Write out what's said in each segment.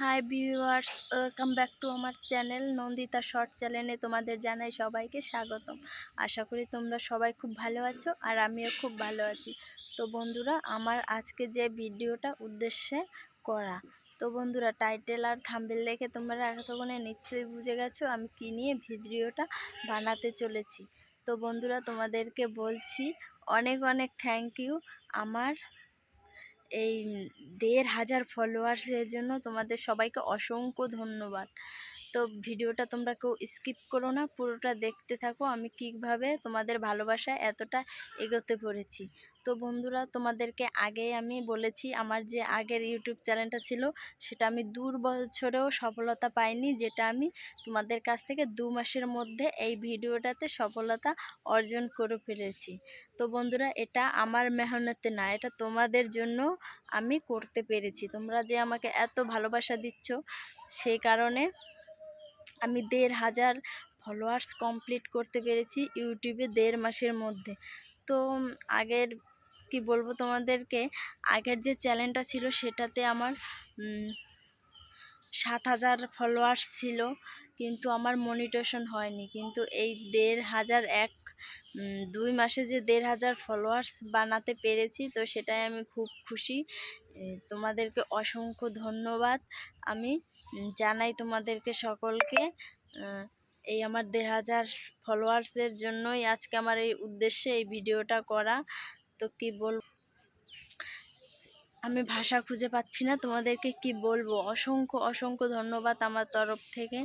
Hi viewers welcome back to আমার channel Nandita short চ্যানেলে তোমাদের জানাই সবাইকে স্বাগতম। আশা করি তোমরা সবাই খুব ভালো আছো আর আমিও খুব ভালো আছি। তো বন্ধুরা, আমার আজকে যে ভিডিওটা উদ্দেশ্যে করা, তো বন্ধুরা টাইটেল আর থাম্বেল দেখে তোমরা এতক্ষণে নিশ্চয়ই বুঝে গেছো আমি কী নিয়ে ভিডিওটা বানাতে চলেছি। তো বন্ধুরা, তোমাদেরকে বলছি, অনেক অনেক থ্যাংক ইউ আমার এই দেড় হাজার ফলোয়ার্সের জন্য তোমাদের সবাইকে অসংখ্য ধন্যবাদ। তো ভিডিওটা তোমরা কেউ স্কিপ করো না, পুরোটা দেখতে থাকো। আমি কীভাবে তোমাদের ভালোবাসায় এতটা এগোতে পড়েছি তো বন্ধুরা, তোমাদেরকে আগে আমি বলেছি, আমার যে আগের ইউটিউব চ্যানেলটা ছিল, সেটা আমি দূর বছরেও সফলতা পাইনি, যেটা আমি তোমাদের কাছ থেকে দু মাসের মধ্যে এই ভিডিওটাতে সফলতা অর্জন করে ফেলেছি। তো বন্ধুরা, এটা আমার মেহনতে না, এটা তোমাদের জন্য আমি করতে পেরেছি। তোমরা যে আমাকে এত ভালোবাসা দিচ্ছ, সেই কারণে আমি দেড় হাজার ফলোয়ার্স কমপ্লিট করতে পেরেছি ইউটিউবে দেড় মাসের মধ্যে। তো আগের, কি বলব তোমাদেরকে, আগের যে চ্যানেলটা ছিল সেটাতে আমার সাত হাজার ফলোয়ার্স ছিল। কিন্তু আমার মনিটেশন হয়নি। কিন্তু এই দেড় হাজার এক দুই মাসে যে দেড় হাজার ফলোয়ার্স বানাতে পেরেছি, তো সেটাই আমি খুব খুশি। তোমাদেরকে অসংখ্য ধন্যবাদ। আমি জানাই তোমাদেরকে সকলকে এই আমার দেড় হাজার ফলোয়ার্সের জন্যই আজকে আমার এই উদ্দেশ্যে এই ভিডিওটা করা। তো কি বল আমি ভাষা খুঁজে পাচ্ছি না। তোমাদেরকে কি বলব? অসংখ্য অসংখ্য ধন্যবাদ আমার তরফ থেকে।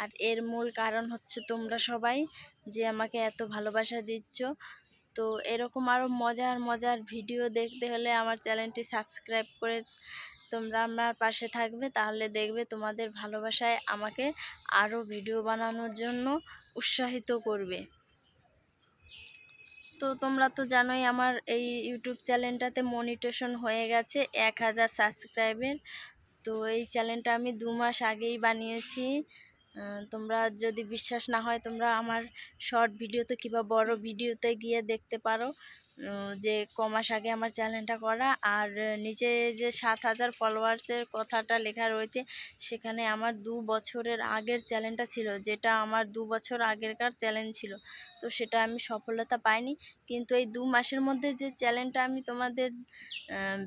আর এর মূল কারণ হচ্ছে তোমরা সবাই যে আমাকে এত ভালোবাসা দিচ্ছ। তো এরকম আরও মজার মজার ভিডিও দেখতে হলে আমার চ্যানেলটি সাবস্ক্রাইব করে তোমরা আমার পাশে থাকবে। তাহলে দেখবে তোমাদের ভালোবাসায় আমাকে আরও ভিডিও বানানোর জন্য উৎসাহিত করবে। তো তোমরা তো জানোই আমার এই ইউটিউব চ্যানেলটাতে মনিটেশন হয়ে গেছে এক হাজার সাবস্ক্রাইবের তো এই চ্যানেলটা আমি দু মাস আগেই বানিয়েছি। তোমরা যদি বিশ্বাস না হয় তোমরা আমার শর্ট ভিডিওতে কিংবা বড় ভিডিওতে গিয়ে দেখতে পারো যে ক মাস আগে আমার চ্যানেলটা করা। আর নিচে যে সাত হাজার ফলোয়ার্সের কথাটা লেখা রয়েছে, সেখানে আমার দু বছরের আগের চ্যানেলটা ছিল, যেটা আমার দু বছর আগেরকার চ্যালেঞ্জ ছিল। তো সেটা আমি সফলতা পাইনি। কিন্তু এই দু মাসের মধ্যে যে চ্যানেলটা আমি তোমাদের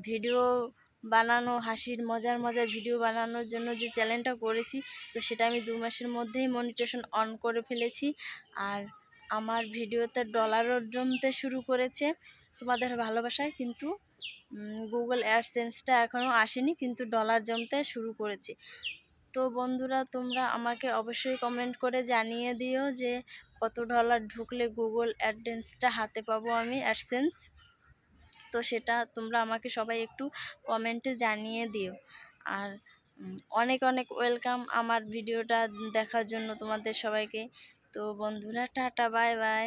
ভিডিও বানানো, হাসির, মজার মজার ভিডিও বানানোর জন্য যে চ্যানেলটা করেছি, তো সেটা আমি দু মাসের মধ্যেই মনিটেশন অন করে ফেলেছি। আর আমার ভিডিওতে ডলারও জমতে শুরু করেছে তোমাদের ভালোবাসায়, কিন্তু গুগল অ্যাডসেন্সটা এখনও আসেনি, কিন্তু ডলার জমতে শুরু করেছে। তো বন্ধুরা, তোমরা আমাকে অবশ্যই কমেন্ট করে জানিয়ে দিও যে কত ডলার ঢুকলে গুগল অ্যাডসেন্সটা হাতে পাবো আমি অ্যাডসেন্স তো সেটা তোমরা আমাকে সবাই একটু কমেন্টে জানিয়ে দিও। আর অনেক অনেক ওয়েলকাম আমার ভিডিওটা দেখার জন্য তোমাদের সবাইকে। তো বন্ধুরা, টাটা বাই বাই